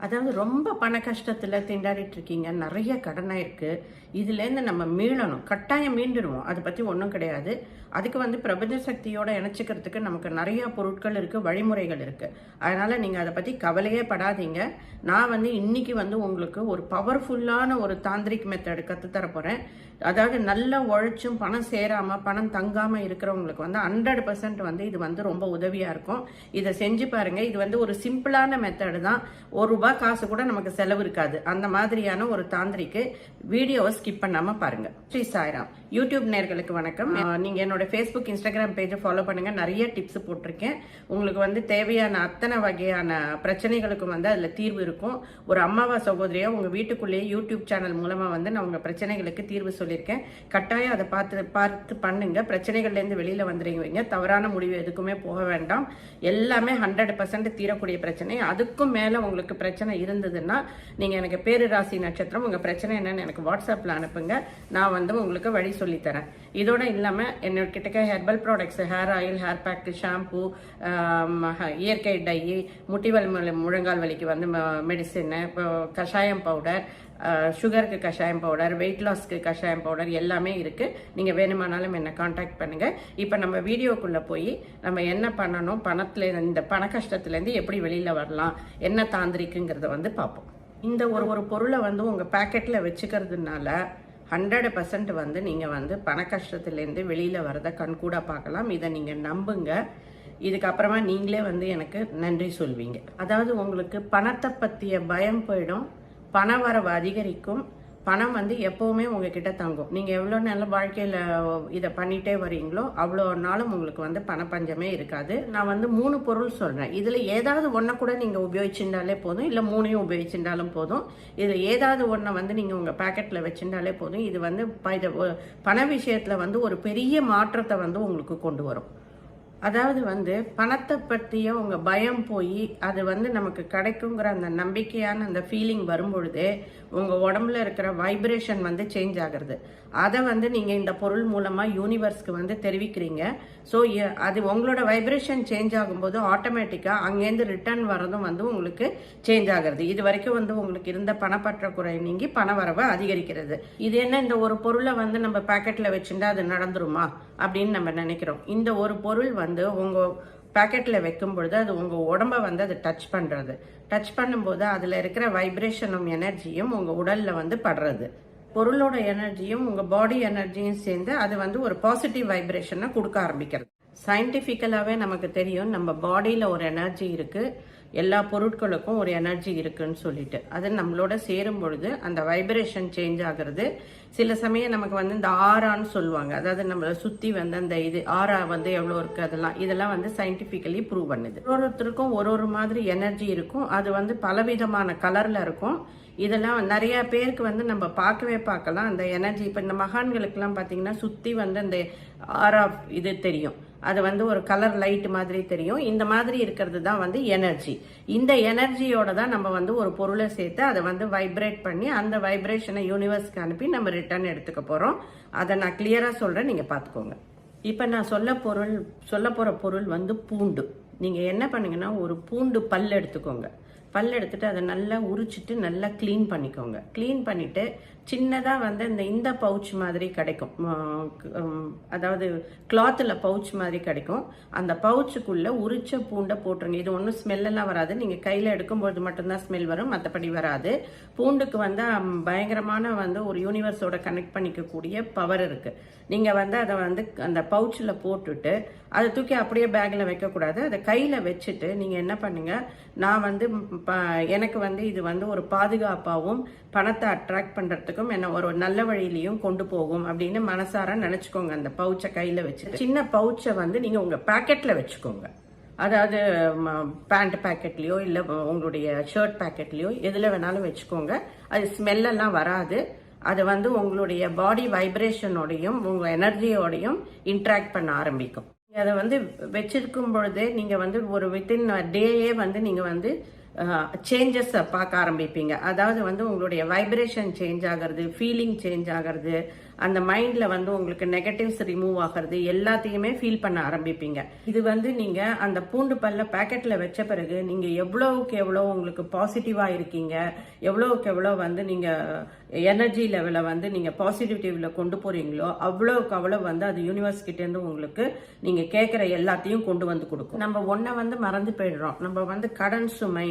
அதாவது ரொம்ப பண கஷ்டத்தில் திண்டாடிட்டு இருக்கீங்க நிறைய கடனாக இருக்குது இதுலேருந்து நம்ம மீளணும். கட்டாயம் மீண்டுடுவோம். அதை பற்றி ஒன்றும் கிடையாது. அதுக்கு வந்து பிரபஞ்ச சக்தியோட இணைச்சிக்கிறதுக்கு நமக்கு நிறைய பொருட்கள் இருக்குது வழிமுறைகள் இருக்குது அதனால் நீங்கள் அதை பற்றி கவலையே படாதீங்க. நான் வந்து இன்னைக்கு வந்து உங்களுக்கு ஒரு பவர்ஃபுல்லான ஒரு தாந்திரிக் மெத்தட் கற்றுத்தர போகிறேன் அதாவது நல்லா உழைச்சும் பணம் சேராமல் பணம் தங்காமல் இருக்கிறவங்களுக்கு வந்து ஹண்ட்ரட் பர்சன்ட் வந்து இது வந்து ரொம்ப உதவியாக இருக்கும். இதை செஞ்சு பாருங்கள் இது வந்து ஒரு சிம்பிளான மெத்தடு தான். ஒரு ரூபாய் காசு கூட நமக்கு செலவு இருக்காது. அந்த மாதிரியான ஒரு தாந்திரிக்கு வீடியோவை ஸ்கிப் பண்ணாமல் பாருங்கள் ஸ்ரீ சாய்ராம். யூடியூப் நேர்களுக்கு வணக்கம். நீங்கள் என்னோட ஃபேஸ்புக் இன்ஸ்டாகிராம் பேஜை ஃபாலோ பண்ணுங்கள் நிறைய டிப்ஸ் போட்டிருக்கேன். உங்களுக்கு வந்து தேவையான அத்தனை வகையான பிரச்சனைகளுக்கும் வந்து அதில் தீர்வு இருக்கும். ஒரு அம்மாவா சகோதரியாக உங்கள் வீட்டுக்குள்ளேயே யூடியூப் சேனல் மூலமாக வந்து நான் உங்கள் பிரச்சனைகளுக்கு தீர்வு சொல்லியிருக்கேன். கட்டாயம் அதை பார்த்து பார்த்து பண்ணுங்கள் பிரச்சனைகள்லேருந்து வெளியில் வந்துடுவீங்க தவறான முடிவு எதுக்குமே போக வேண்டாம். எல்லாமே ஹண்ட்ரட் பர்சன்ட் தீரக்கூடிய பிரச்சனை. அதுக்கும் மேலே உங்களுக்கு பிரச்சனை இருந்ததுன்னா நீங்கள் எனக்கு பேரு ராசி நட்சத்திரம் உங்கள் பிரச்சனை என்னன்னு எனக்கு வாட்ஸ்அப்பில் அனுப்புங்க. நான் வந்து உங்களுக்கு வழி சொல்லித்தரேன் இதோட இல்லாமல் என்னோட கிட்டக்க herbal products hair oil hair pack shampoo இயற்கை டை முட்டிவல் மு- முழங்கால் வலிக்கு வந்து மெடிசின் கஷாயம் பவுடர் சுகருக்கு கஷாயம் பவுடர் வெயிட் லாஸ்க்கு கஷாயம் பவுடர் எல்லாமே இருக்குது நீங்கள் வேணுமானாலும் என்னை காண்டாக்ட் பண்ணுங்கள் இப்போ நம்ம வீடியோக்குள்ளே போய் நம்ம என்ன பண்ணணும் பணத்தில் இந்த பண கஷ்டத்துலேருந்து எப்படி வெளியில் வரலாம் என்ன தாந்திரிக்குங்கிறத வந்து பார்ப்போம் இந்த ஒரு ஒரு பொருளை வந்து உங்கள் பேக்கெட்டில் வச்சுக்கிறதுனால ஹண்ட்ரட் பர்சன்ட் வந்து நீங்கள் வந்து பண கஷ்டத்துலேருந்து வெளியில் வரதை கண்கூட பார்க்கலாம். இதை நீங்கள் நம்புங்க. இதுக்கப்புறமா நீங்களே வந்து எனக்கு நன்றி சொல்வீங்க. அதாவது உங்களுக்கு பணத்தை பற்றிய பயம் போயிடும். பண வரவு அதிகரிக்கும். பணம் வந்து எப்போவுமே உங்ககிட்ட தங்கும். நீங்கள் எவ்வளோ நல்ல வாழ்க்கையில் இதை பண்ணிகிட்டே வரீங்களோ அவ்வளோ நாளும் உங்களுக்கு வந்து பணப்பஞ்சமே இருக்காது. நான் வந்து மூணு பொருள் சொல்கிறேன் இதில் ஏதாவது ஒன்றை கூட நீங்கள் உபயோகிச்சுட்டாலே போதும். இல்லை மூணையும் உபயோகிச்சுட்டாலும் போதும். இதில் ஏதாவது ஒன்றை வந்து நீங்கள் உங்கள் பேக்கெட்டில் வச்சுட்டாலே போதும். இது வந்து ப- பண விஷயத்தில் வந்து ஒரு பெரிய மாற்றத்தை வந்து உங்களுக்கு கொண்டு வரும். அதாவது வந்து பணத்தை பற்றிய உங்கள் பயம் போய் அது வந்து நமக்கு கிடைக்குங்கிற அந்த நம்பிக்கையான அந்த ஃபீலிங் வரும்பொழுதே உங்கள் உடம்புல இருக்கிற வைப்ரேஷன் வந்து சேஞ்ச் ஆகுறது. அதை வந்து நீங்கள் இந்த பொருள் மூலமாக யூனிவர்ஸ்க்கு வந்து தெரிவிக்கிறீங்க. ஸோ அது உங்களோட வைப்ரேஷன் சேஞ்ச் ஆகும்போது ஆட்டோமேட்டிக்காக அங்கேருந்து ரிட்டர்ன் வரதும் வந்து உங்களுக்கு சேஞ்ச் ஆகுறது. இது வரைக்கும் வந்து உங்களுக்கு இருந்த பணப்பற்றாக்குறை நீங்கி பண வரவை அதிகரிக்கிறது. இது என்ன இந்த ஒரு பொருளை வந்து நம்ம பேக்கெட்டில் வச்சுட்டா அது நடந்துருமா? அப்படின்னு நம்ம நினைக்கிறோம். இந்த ஒரு பொருள் வந்து வந்து உங்கள் பேக்கெட்டில் வைக்கும் பொழுது அது உங்கள் உடம்ப வந்து அது டச் பண்ணுறது டச் பண்ணும்போது அதில் இருக்கிற வைப்ரேஷனும் எனர்ஜியும் உங்கள் உடலில் வந்து படுறது. பொருளோட எனர்ஜியும் உங்கள் பாடி எனர்ஜியும் சேர்ந்து அது வந்து ஒரு பாசிட்டிவ் வைப்ரேஷனை கொடுக்க ஆரம்பிக்கிறது. சயின்டிஃபிக்கலாகவே நமக்கு தெரியும் நம்ம பாடியில் ஒரு எனர்ஜி இருக்குது எல்லா பொருட்களுக்கும் ஒரு எனர்ஜி இருக்குன்னு சொல்லிட்டு. அது நம்மளோட சேரும் பொழுது அந்த வைப்ரேஷன் சேஞ்ச் ஆகுறது. சில சமயம் நமக்கு வந்து இந்த ஆறான்னு சொல்லுவாங்க. அதாவது நம்மளை சுற்றி வந்து அந்த இது ஆறா வந்து எவ்வளோ இருக்குது அதெல்லாம் இதெல்லாம் வந்து சயின்டிஃபிக்கலி ப்ரூவ் பண்ணுது. ஒரு ஒருத்தருக்கும் ஒரு ஒரு மாதிரி எனர்ஜி இருக்கும். அது வந்து பலவிதமான கலரில் இருக்கும். இதெல்லாம் நிறைய பேருக்கு வந்து நம்ம பார்க்கவே பார்க்கலாம். அந்த எனர்ஜி இப்போ இந்த மகான்களுக்கெல்லாம் பார்த்தீங்கன்னா சுற்றி வந்து அந்த ஆரா இது தெரியும். அது வந்து ஒரு கலர் லைட் மாதிரி தெரியும். இந்த மாதிரி இருக்கிறது தான் வந்து எனர்ஜி இந்த எனர்ஜியோட தான் நம்ம வந்து ஒரு பொருளை சேர்த்து அதை வந்து வைப்ரேட் பண்ணி அந்த வைப்ரேஷனை யூனிவர்ஸ்க்கு அனுப்பி நம்ம ரிட்டர்ன் எடுத்துக்க போகிறோம் அதை நான் கிளியராக சொல்கிறேன் நீங்கள் பார்த்துக்கோங்க. இப்போ நான் சொல்ல பொருள் சொல்ல போகிற பொருள் வந்து பூண்டு. நீங்கள் என்ன பண்ணுங்கன்னா ஒரு பூண்டு பல் எடுத்துக்கோங்க. பல் எடுத்துட்டு அதை நல்லா உரிச்சிட்டு நல்லா க்ளீன் பண்ணிக்கோங்க. க்ளீன் பண்ணிட்டு சின்னதாக வந்து இந்த இந்த பவுச் மாதிரி கிடைக்கும். அதாவது கிளாத்தில் பவுச் மாதிரி கிடைக்கும். அந்த பவுச்சுக்குள்ளே உரிச்ச பூண்டை போட்டுருங்க. இது ஒன்றும் ஸ்மெல்லெல்லாம் வராது. நீங்கள் கையில் எடுக்கும்போது மட்டும்தான் ஸ்மெல் வரும். மற்றபடி வராது. பூண்டுக்கு வந்து பயங்கரமான வந்து ஒரு யூனிவர்ஸோட கனெக்ட் பண்ணிக்கக்கூடிய பவர் இருக்குது நீங்கள் வந்து அதை வந்து அந்த பவுச்சில் போட்டுட்டு அதை தூக்கி அப்படியே பேக்கில் வைக்கக்கூடாது. அதை கையில் வச்சுட்டு நீங்கள் என்ன பண்ணுங்க? நான் வந்து ப- எனக்கு வந்து இது வந்து ஒரு பாதுகாப்பாகவும் பணத்தை அட்ராக்ட் பண்ணுறதுக்கும் என்ன ஒரு நல்ல வழியிலையும் கொண்டு போகும் அப்படின்னு மனசார நினச்சிக்கோங்க. அந்த பவுச்சை கையில் வச்சுட்டு. சின்ன பவுச்சை வந்து நீங்கள் உங்கள் பேக்கெட்டில் வச்சுக்கோங்க. அதாவது பேண்ட் பேக்கெட்லேயோ இல்லை உங்களுடைய ஷர்ட் பேக்கெட்லேயோ எதில் வேணாலும் வச்சுக்கோங்க. அது ஸ்மெல்லெல்லாம் வராது. அது வந்து உங்களுடைய பாடி வைப்ரேஷனோடையும் உங்கள் எனர்ஜியோடையும் இன்ட்ராக்ட் பண்ண ஆரம்பிக்கும். அதை வந்து வச்சிருக்கும் பொழுதே நீங்கள் வந்து ஒரு வித்தின் டேயே வந்து நீங்கள் வந்து சேஞ்சஸை பார்க்க ஆரம்பிப்பீங்க. அதாவது வந்து உங்களுடைய வைப்ரேஷன் சேஞ்ச் ஆகிறது ஃபீலிங் சேஞ்ச் ஆகிறது அந்த மைண்ட்ல வந்து உங்களுக்கு நெகட்டிவ்ஸ் ரிமூவ் ஆகிறது எல்லாத்தையுமே ஃபீல் பண்ண ஆரம்பிப்பீங்க. இது வந்து நீங்க அந்த பூண்டு பல்ல பேக்கெட்ல வச்ச பிறகு நீங்க எவ்வளவுக்கு எவ்வளோ உங்களுக்கு பாசிட்டிவா இருக்கீங்க எவ்வளவுக்கு எவ்வளோ வந்து நீங்க எனர்ஜி லெவலை வந்து நீங்க பாசிட்டிவிட்டிவ்ல கொண்டு போறீங்களோ அவ்வளவுக்கு அவ்வளோ வந்து அது யூனிவர்ஸ் கிட்ட இருந்து உங்களுக்கு நீங்க கேட்குற எல்லாத்தையும் கொண்டு வந்து கொடுக்கும். நம்ம ஒன்றை வந்து மறந்து போயிடுறோம். நம்ம வந்து கடன் சுமை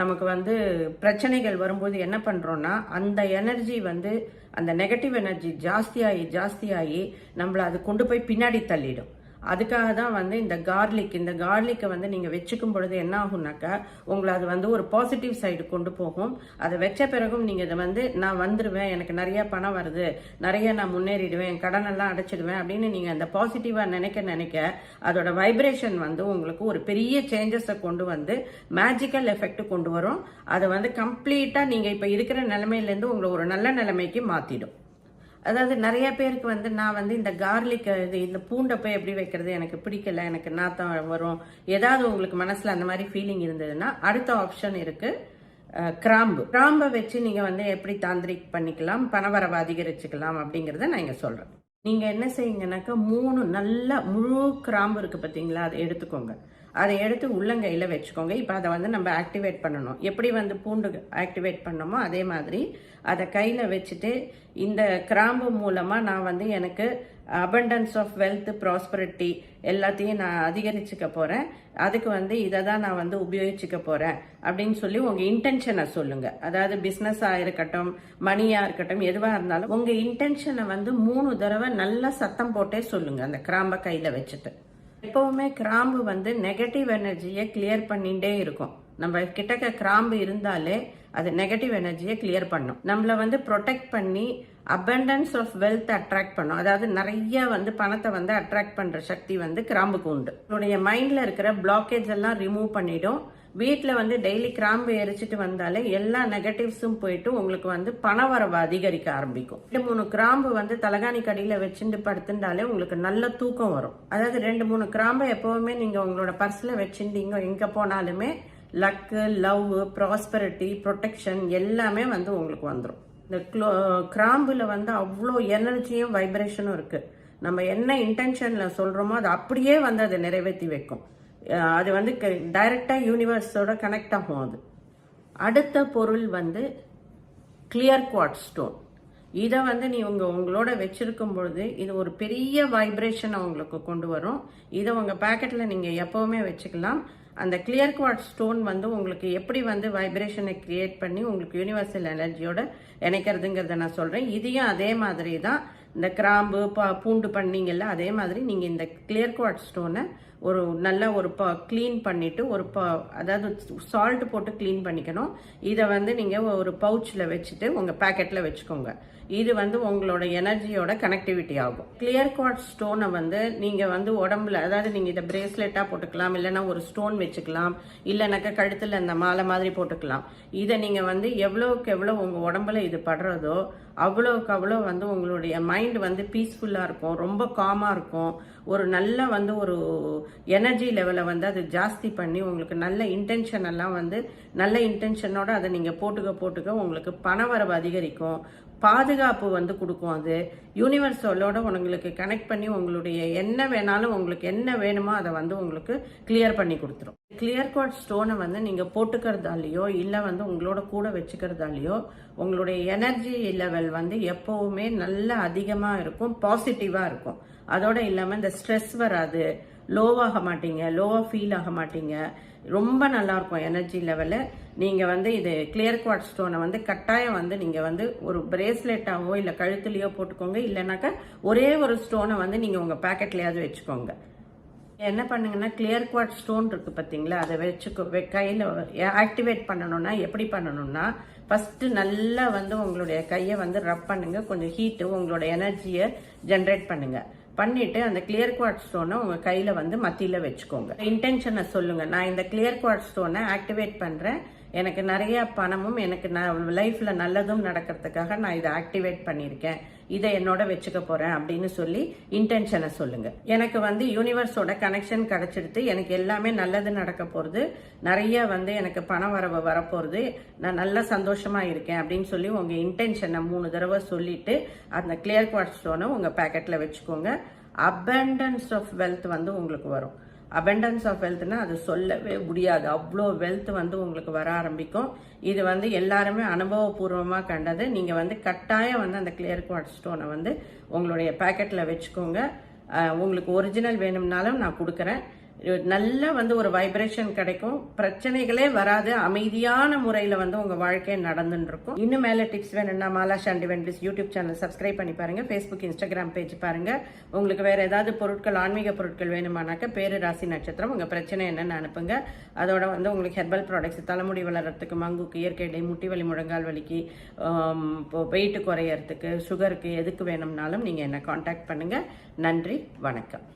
நமக்கு வந்து பிரச்சனைகள் வரும்போது என்ன பண்ணுறோன்னா அந்த எனர்ஜி வந்து அந்த நெகட்டிவ் எனர்ஜி ஜாஸ்தியாகி ஜாஸ்தியாகி நம்மளை அது கொண்டு போய் பின்னாடி தள்ளிடும். அதுக்காக தான் வந்து இந்த கார்லிக் இந்த கார்லிக்கை வந்து நீங்கள் வச்சுக்கும் பொழுது என்ன ஆகும்னாக்கா உங்களை அது வந்து ஒரு பாசிட்டிவ் சைடு கொண்டு போகும். அதை வச்ச பிறகும் நீங்கள் இதை வந்து நான் வந்துடுவேன் எனக்கு நிறைய பணம் வருது நிறைய நான் முன்னேறிடுவேன் கடனெல்லாம் அடைச்சிடுவேன் அப்படின்னு நீங்கள் அந்த பாசிட்டிவாக நினைக்க நினைக்க அதோட வைப்ரேஷன் வந்து உங்களுக்கு ஒரு பெரிய சேஞ்சஸை கொண்டு வந்து மேஜிக்கல் எஃபெக்ட் கொண்டு வரும். அதை வந்து கம்ப்ளீட்டாக நீங்கள் இப்போ இருக்கிற நிலைமையிலேருந்து உங்களை ஒரு நல்ல நிலைமைக்கு மாற்றிடும் அதாவது நிறைய பேருக்கு வந்து நான் வந்து இந்த கார்லிக் இது இந்த பூண்டை போய் எப்படி வைக்கிறது எனக்கு பிடிக்கல எனக்கு நாத்தம் வரும். ஏதாவது உங்களுக்கு மனசில் அந்த மாதிரி ஃபீலிங் இருந்ததுன்னா அடுத்த ஆப்ஷன் இருக்குது கிராம்பு. கிராம்பை வச்சு நீங்கள் வந்து எப்படி தாந்திரிக் பண்ணிக்கலாம் பணவரவை அதிகரிச்சுக்கலாம் அப்படிங்கிறத நான் இங்கே சொல்கிறேன் நீங்கள் என்ன செய்யுங்கனாக்கா மூணு நல்ல முழு கிராம்பு இருக்குது பார்த்தீங்களா அதை எடுத்துக்கோங்க. அதை எடுத்து உள்ளங்கையில் வச்சுக்கோங்க. இப்போ அதை வந்து நம்ம ஆக்டிவேட் பண்ணணும். எப்படி வந்து பூண்டு ஆக்டிவேட் பண்ணோமோ அதே மாதிரி அதை கையில் வச்சுட்டு இந்த கிராம்பு மூலமாக நான் வந்து எனக்கு அபண்டன்ஸ் ஆஃப் வெல்த் ப்ராஸ்பரிட்டி எல்லாத்தையும் நான் அதிகரிச்சுக்க போகிறேன் அதுக்கு வந்து இதை தான் நான் வந்து உபயோகிச்சுக்க போகிறேன் அப்படின்னு சொல்லி உங்கள் இன்டென்ஷனை சொல்லுங்கள் அதாவது பிஸ்னஸாக இருக்கட்டும் மணியாக இருக்கட்டும் எதுவாக இருந்தாலும் உங்கள் இன்டென்ஷனை வந்து மூணு தடவை நல்லா சத்தம் போட்டே சொல்லுங்கள் அந்த கிராம்பை கையில் வச்சுட்டு. எப்பவுமே கிராம்பு வந்து நெகட்டிவ் எனர்ஜியை கிளியர் பண்ணிகிட்டே இருக்கும். நம்ம கிட்டக்க கிராம்பு இருந்தாலே அது நெகட்டிவ் எனர்ஜியை கிளியர் பண்ணும். நம்மளை வந்து ப்ரொடெக்ட் பண்ணி அபண்டன்ஸ் ஆஃப் வெல்த் அட்ராக்ட் பண்ணும். அதாவது நிறைய வந்து பணத்தை வந்து அட்ராக்ட் பண்ணுற சக்தி வந்து கிராம்புக்கு உண்டு. உன்னுடைய மைண்டில் இருக்கிற பிளாக்கேஜ் எல்லாம் ரிமூவ் பண்ணிடும். வீட்டில் வந்து டெய்லி கிராம்பு எரிச்சிட்டு வந்தாலே எல்லா நெகட்டிவ்ஸும் போயிட்டு உங்களுக்கு வந்து பணவரவு அதிகரிக்க ஆரம்பிக்கும். ரெண்டு மூணு கிராம்பு வந்து தலகாணி கடியில் வச்சுட்டு படுத்துட்டாலே உங்களுக்கு நல்ல தூக்கம் வரும். அதாவது ரெண்டு மூணு கிராம்பை எப்போவுமே நீங்கள் உங்களோட பர்ஸில் வச்சுட்டீங்க எங்கே போனாலுமே லக்கு லவ் ப்ராஸ்பரிட்டி ப்ரொடெக்ஷன் எல்லாமே வந்து உங்களுக்கு வந்துடும் இந்த க்ளோ கிராம்பில் வந்து அவ்வளோ எனர்ஜியும் வைப்ரேஷனும் இருக்குது நம்ம என்ன இன்டென்ஷனில் சொல்கிறோமோ அது அப்படியே வந்து அதை நிறைவேற்றி வைக்கும். அது வந்து டைரக்டா யூனிவர்ஸோட கனெக்ட் ஆகும் அது. அடுத்த பொருள் வந்து கிளியர் குவாட் ஸ்டோன் இதை வந்து நீ உங்க உங்களோட வச்சிருக்கும் பொழுது இது ஒரு பெரிய வைப்ரேஷனை உங்களுக்கு கொண்டு வரும். இதை உங்கள் பேக்கெட்டில் நீங்கள் எப்போவுமே வச்சுக்கலாம். அந்த கிளியர் குவாட் ஸ்டோன் வந்து உங்களுக்கு எப்படி வந்து வைப்ரேஷனை கிரியேட் பண்ணி உங்களுக்கு யூனிவர்சல் எனர்ஜியோட இணைக்கிறதுங்கிறத நான் சொல்கிறேன் இதையும் அதே மாதிரி தான் இந்த கிராம்பு பா பூண்டு பண்ணிங்கல்ல அதே மாதிரி நீங்கள் இந்த கிளியர் குவாட் ஸ்டோனை ஒரு நல்ல ஒரு ப க்ளீன் பண்ணிவிட்டு ஒரு ப அதாவது சால்ட் போட்டு க்ளீன் பண்ணிக்கணும். இதை வந்து நீங்கள் ஒரு பவுச்சில் வச்சுட்டு உங்கள் பேக்கெட்டில் வச்சுக்கோங்க. இது வந்து உங்களோட எனர்ஜியோட கனெக்டிவிட்டி ஆகும். கிளியர் குவாட் ஸ்டோனை வந்து நீங்கள் வந்து உடம்புல அதாவது நீங்கள் இதை பிரேஸ்லெட்டாக போட்டுக்கலாம் இல்லைன்னா ஒரு ஸ்டோன் வச்சுக்கலாம் இல்லைனாக்கா கழுத்தில் இந்த மாலை மாதிரி போட்டுக்கலாம். இதை நீங்கள் வந்து எவ்வளோக்கு எவ்வளோ உங்கள் உடம்புல இது படுறதோ அவ்வளோக்கு அவ்வளோ வந்து உங்களுடைய மைண்ட் வந்து பீஸ்ஃபுல்லாக இருக்கும். ரொம்ப காமாக இருக்கும். ஒரு நல்ல வந்து ஒரு எனர்ஜி லெவலை வந்து அது ஜாஸ்தி பண்ணி உங்களுக்கு நல்ல இன்டென்ஷன் எல்லாம் வந்து நல்ல இன்டென்ஷனோட அதை நீங்கள் போட்டுக்க போட்டுக்க உங்களுக்கு பண வரவு அதிகரிக்கும். பாதுகாப்பு வந்து கொடுக்கும் அது. யூனிவர்ஸோட உங்களுக்கு கனெக்ட் பண்ணி உங்களுடைய என்ன வேணாலும் உங்களுக்கு என்ன வேணுமோ அதை வந்து உங்களுக்கு கிளியர் பண்ணி கொடுத்துரும். கிளியர் கோட் ஸ்டோனை வந்து நீங்கள் போட்டுக்கிறதாலேயோ இல்லை வந்து உங்களோட கூட வச்சுக்கிறதாலேயோ உங்களுடைய எனர்ஜி லெவல் வந்து எப்போவுமே நல்ல அதிகமாக இருக்கும் பாசிட்டிவாக இருக்கும். அதோட இல்லாமல் இந்த ஸ்ட்ரெஸ் வராது. லோவாக மாட்டீங்க லோவாக ஃபீல் ஆக மாட்டீங்க. ரொம்ப நல்லாயிருக்கும் எனர்ஜி லெவலு நீங்கள் வந்து இது கிளியர் குவாட் ஸ்டோனை வந்து கட்டாயம் வந்து நீங்கள் வந்து ஒரு பிரேஸ்லெட்டாகவோ இல்லை கழுத்துலையோ போட்டுக்கோங்க. இல்லைனாக்கா ஒரே ஒரு ஸ்டோனை வந்து நீங்கள் உங்கள் பேக்கெட்லையாவது வச்சுக்கோங்க. என்ன பண்ணுங்கன்னா கிளியர் குவாட் ஸ்டோன் இருக்குது பார்த்தீங்களா அதை வச்சுக்கோ வெ- ஆக்டிவேட் பண்ணணும்னா எப்படி பண்ணணும்னா ஃபஸ்ட்டு நல்லா வந்து உங்களுடைய கையை வந்து ரப் பண்ணுங்கள் கொஞ்சம் ஹீட்டு உங்களோட எனர்ஜியை ஜென்ரேட் பண்ணுங்கள் பண்ணிட்டு அந்த கிளியர் குவாட் ஸ்டோனை உங்க கையில வந்து மத்தியில வச்சுக்கோங்க. இன்டென்ஷனை சொல்லுங்க. நான் இந்த கிளியர் குவாட் ஸ்டோனை ஆக்டிவேட் பண்றேன். எனக்கு நிறைய பணமும் எனக்கு நான் லைஃப்பில் நல்லதும் நடக்கிறதுக்காக நான் இதை ஆக்டிவேட் பண்ணியிருக்கேன். இதை என்னோட வச்சுக்க போகிறேன் அப்படின்னு சொல்லி இன்டென்ஷனை சொல்லுங்கள் எனக்கு வந்து யூனிவர்ஸோட கனெக்ஷன் கிடச்சிடுத்து எனக்கு எல்லாமே நல்லது நடக்க போகிறது நிறைய வந்து எனக்கு பண வரவு வரப்போகிறது நான் நல்ல சந்தோஷமாக இருக்கேன் அப்படின்னு சொல்லி உங்கள் இன்டென்ஷனை மூணு தடவை சொல்லிட்டு அந்த கிளியர் குவாட் ஸ்டோனை உங்கள் பேக்கெட்டில் வச்சுக்கோங்க. அபண்டன்ஸ் ஆஃப் வெல்த் வந்து உங்களுக்கு வரும். அபெண்டன்ஸ் ஆஃப் வெல்த்னா அது சொல்லவே முடியாது. அவ்வளோ வெல்த் வந்து உங்களுக்கு வர ஆரம்பிக்கும். இது வந்து எல்லாருமே அனுபவபூர்வமாக கண்டது. நீங்கள் வந்து கட்டாயம் வந்து அந்த கிளியர் குவாட் ஸ்டோனை வந்து உங்களுடைய பேக்கெட்டில் வச்சுக்கோங்க. உங்களுக்கு ஒரிஜினல் வேணும்னாலும் நான் கொடுக்குறேன். நல்லா வந்து ஒரு வைப்ரேஷன் கிடைக்கும். பிரச்சனைகளே வராது. அமைதியான முறையில் வந்து உங்கள் வாழ்க்கை நடந்துட்டு இருக்கும் இன்னும் மேலே டிப்ஸ் வேணும்னா மாலா ஷாண்டி வென்டிஸ் யூடியூப் சேனல் சப்ஸ்கிரைப் பண்ணி பாருங்க. ஃபேஸ்புக் இன்ஸ்டாகிராம் பேஜ் பாருங்க. உங்களுக்கு வேற ஏதாவது பொருட்கள் ஆன்மீக பொருட்கள் வேணுமானாக்க பேரு ராசி நட்சத்திரம் உங்கள் பிரச்சனை என்னன்னு அனுப்புங்க. அதோட வந்து உங்களுக்கு ஹெர்பல் ப்ராடக்ட்ஸ் தலைமுடி வளர்றதுக்கு மங்குக்கு இயற்கை இடை முட்டி வலி முழங்கால் வலிக்கு வெயிட் குறையறதுக்கு சுகருக்கு எதுக்கு வேணும்னாலும் நீங்கள் என்னை காண்டாக்ட் பண்ணுங்க. நன்றி வணக்கம்.